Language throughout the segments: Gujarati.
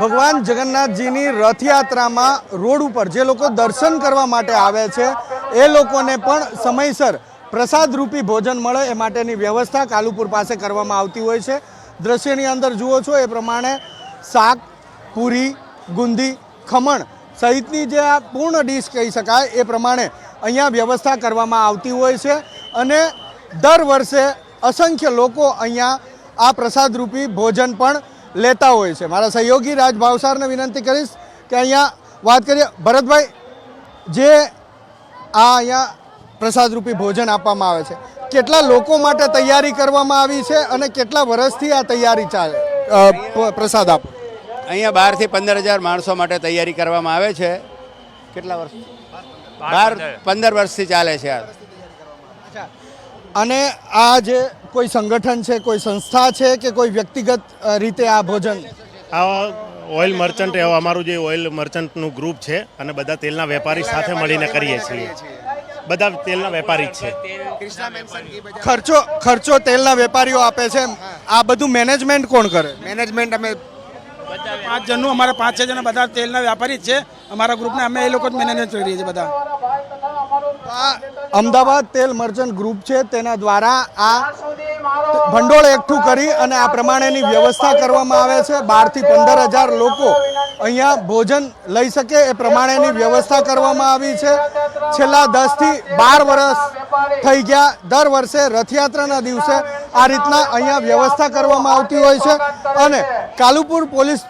ભગવાન જગન્નાથજીની રથયાત્રામાં રોડ ઉપર જે લોકો દર્શન કરવા માટે આવે છે, એ લોકોને પણ સમયસર પ્રસાદ રૂપી ભોજન મળે એ માટેની વ્યવસ્થા કાલુપુર પાસે કરવામાં આવતી હોય છે. દ્રશ્યની અંદર જુઓ છો એ પ્રમાણે શાક, પૂરી, ગુંદી, ખમણ સહિતની જે આ પૂર્ણ ડીશ કહી શકાય એ પ્રમાણે અહીંયા વ્યવસ્થા કરવામાં આવતી હોય છે અને દર વર્ષે અસંખ્ય લોકો અહીંયા આ પ્રસાદરૂપી ભોજન પણ લેતા હોય છે. મારા સહયોગી રાજ ભાવસારને વિનંતી કરીશ કે અહીંયા વાત કરીએ. ભરતભાઈ જે આ અહીંયા પ્રસાદરૂપી ભોજન આપવામાં આવે છે કેટલા લોકો માટે તૈયારી કરવામાં આવી છે અને કેટલા વર્ષથી આ તૈયારી ચાલે? પ્રસાદ આપો. અહીંયા બારથી પંદર હજાર માણસો માટે તૈયારી કરવામાં આવે છે. કેટલા વર્ષ? બાર પંદર વર્ષથી ચાલે છે આ. અને આ જે કોઈ સંગઠન છે કોઈ સંસ્થા છે કે કોઈ વ્યક્તિગત રીતે આ ભોજન? આ ઓઇલ મર્ચન્ટ એવો અમારું જે ઓઇલ મર્ચન્ટનું ગ્રુપ છે અને બધા તેલના વેપારી સાથે મળીને કરીએ છીએ. બધા તેલના વેપારી જ છે. ખર્ચો ખર્ચો તેલના વેપારીઓ આપે છે આ બધું મેનેજમેન્ટ કોણ કરે? મેનેજમેન્ટ અમે પાંચ જણનું અમારા પાંચ છ જણા બધા તેલના વેપારી જ છે. અમારા ગ્રુપને અમે એ લોકો જ મેનેજ કરીએ છીએ બધા. આ અમદાવાદ તેલ મર્ચન્ટ ગ્રુપ છે, તેના દ્વારા આ ભંડોળ એકઠું કરી અને આ પ્રમાણેની વ્યવસ્થા કરવામાં આવે છે. બારથી પંદર હજાર લોકો અહીંયા ભોજન લઈ શકે એ પ્રમાણેની વ્યવસ્થા કરવામાં આવી છે. છેલ્લા દસથી બાર વર્ષ થઈ ગયા. દર વર્ષે રથયાત્રાના દિવસે આ રીતના અહીંયા વ્યવસ્થા કરવામાં આવતી હોય છે. અને કાલુપુર પોલીસ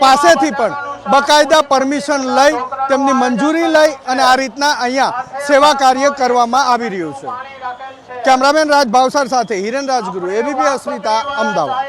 પાસેથી પણ બકાયદા પરમિશન લઈ, તેમની મંજૂરી લઈ અને આ રીતના અહીંયા સેવા કાર્ય કરવામાં આવી રહ્યું છે. કેમેરામેન રાજ ભાવસાર સાથે હિરેન રાજગુરુ એબીપી અસ્મિતા, અમદાવાદ.